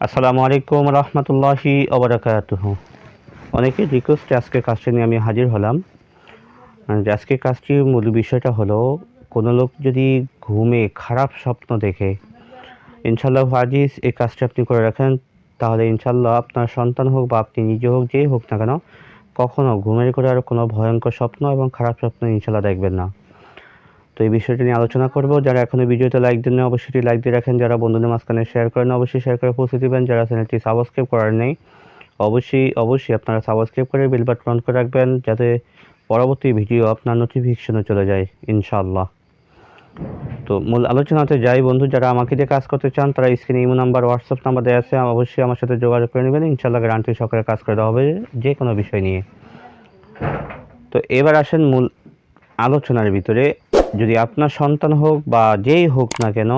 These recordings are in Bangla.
আসসালামু আলাইকুম রহমতুল্লাহি ওবরাকাতুহ অনেকের রিকোয়েস্টে আজকে কাজটি নিয়ে আমি হাজির হলাম। যে আজকে কাজটির মূল বিষয়টা হলো, কোনো লোক যদি ঘুমে খারাপ স্বপ্ন দেখে ইনশাল্লাহ আজিজ এই কাজটি আপনি করে রাখেন, তাহলে ইনশাল্লাহ আপনার সন্তান হোক বা আপনি নিজে হোক, যেই হোক না কেন কখনো ঘুমের করে আর কোনো ভয়ঙ্কর স্বপ্ন এবং খারাপ স্বপ্ন ইনশাল্লাহ দেখবেন না। তো এই বিষয়টি নিয়ে আলোচনা করব। যারা এখনও ভিডিওতে লাইক দেন না অবশ্যই লাইক দিয়ে রাখেন। যারা বন্ধুদের মাঝখানে শেয়ার করেন, অবশ্যই শেয়ার করে পৌঁছে দেবেন। যারা চ্যানেলটি সাবস্ক্রাইব করার নেই, অবশ্যই অবশ্যই আপনারা সাবস্ক্রাইব করে বেল বাটন অন করে রাখবেন, যাতে পরবর্তী ভিডিও আপনার নোটিফিকেশনে চলে যায় ইনশাআল্লাহ তো মূল আলোচনাতে যাই বন্ধু, যারা আমাকে দিয়ে কাজ করতে চান, তারা স্ক্রিনে ইমো নাম্বার হোয়াটসঅ্যাপ নাম্বার দেওয়া আছে, অবশ্যই আমার সাথে যোগাযোগ করে নেবেন। ইনশাআল্লাহ গ্যারান্টি সহকারে কাজ করে দেওয়া হবে যে কোনো বিষয় নিয়ে। তো এবার আসেন মূল আলোচনার ভিতরে। যদি আপনার সন্তান হোক বা যেই হোক না কেন,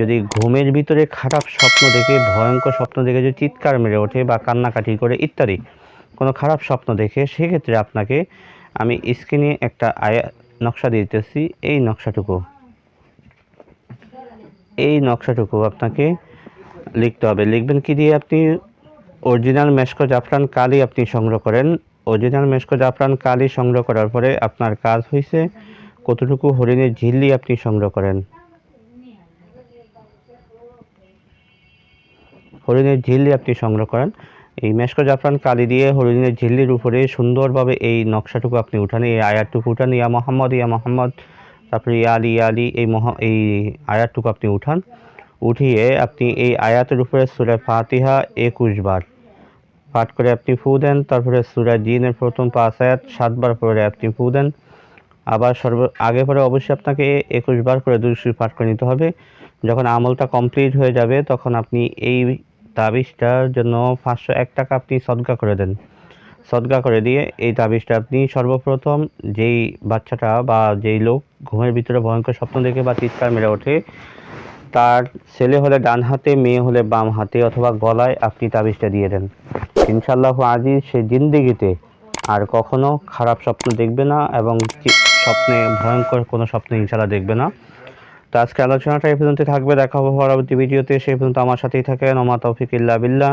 যদি ঘুমের ভিতরে খারাপ স্বপ্ন দেখে, ভয়ঙ্কর স্বপ্ন দেখে, যদি চিৎকার মেরে ওঠে বা কান্নাকাটি করে ইত্যাদি কোনো খারাপ স্বপ্ন দেখে, সেক্ষেত্রে আপনাকে আমি স্ক্রিনে একটা আয়া নকশা দিতেছি। এই নকশাটুকু এই নকশাটুকু আপনাকে লিখতে হবে। লিখবেন কি দিয়ে? আপনি অরিজিনাল মেশকো জাফরান কালি আপনি সংগ্রহ করেন। অরিজিনাল মেশকো জাফরান কালি সংগ্রহ করার পরে আপনার কাজ হয়েছে কতটুকু হরিণের ঝিল্লি আপনি সংগ্রহ করেন। হরিণের ঝিল্লি আপনি সংগ্রহ করেন। এই মেশকো জাফরান কালি দিয়ে হরিণের ঝিল্লির উপরে সুন্দরভাবে এই নকশাটুকু আপনি উঠান, এই আয়ারটুকু উঠান। ইয়া মোহাম্মদ ইয়া মোহাম্মদ। তারপরে আলী আলী, এই মহা, এই আয়াতটুকু আপনি উঠান। উঠিয়ে আপনি এই আয়াতের উপরে সুরে ফাতিহা একুশ বার পাঠ করে আপনি ফু দেন। তারপরে সুরা জিনের প্রথম পাঁচ আয়াত সাতবার পরে আপনি ফু দেন। আবার সর্ব, আগে পরে অবশ্যই আপনাকে একুশ বার করে দুশো পাঠ করে নিতে হবে। যখন আমলটা কমপ্লিট হয়ে যাবে, তখন আপনি এই তাবিজটার জন্য পাঁচশো এক টাকা আপনি সদকা করে দেন। সদকা করে দিয়ে এই তাবিজটা আপনি সর্বপ্রথম যেই বাচ্চাটা বা যেই লোক ঘুমের ভিতরে ভয়ঙ্কর স্বপ্ন দেখে বা চিৎকার মেরে ওঠে, তার ছেলে হলে ডান হাতে, মেয়ে হলে বাম হাতে অথবা গলায় আপনি তাবিজটা দিয়ে দেন। ইনশাল্লাহ আজিজ সে জিন্দিগিতে আর কখনো খারাপ স্বপ্ন দেখবে না এবং স্বপ্নে ভয়ঙ্কর কোনো স্বপ্ন ইনশাল্লাহ দেখবে না। তো আজকে আলোচনাটা এই পর্যন্ত থাকবে, দেখা হবে পরবর্তী ভিডিওতে, সেই পর্যন্ত আমার সাথেই থাকেন, ওমা তৌফিক ইল্লা বিল্লাহ।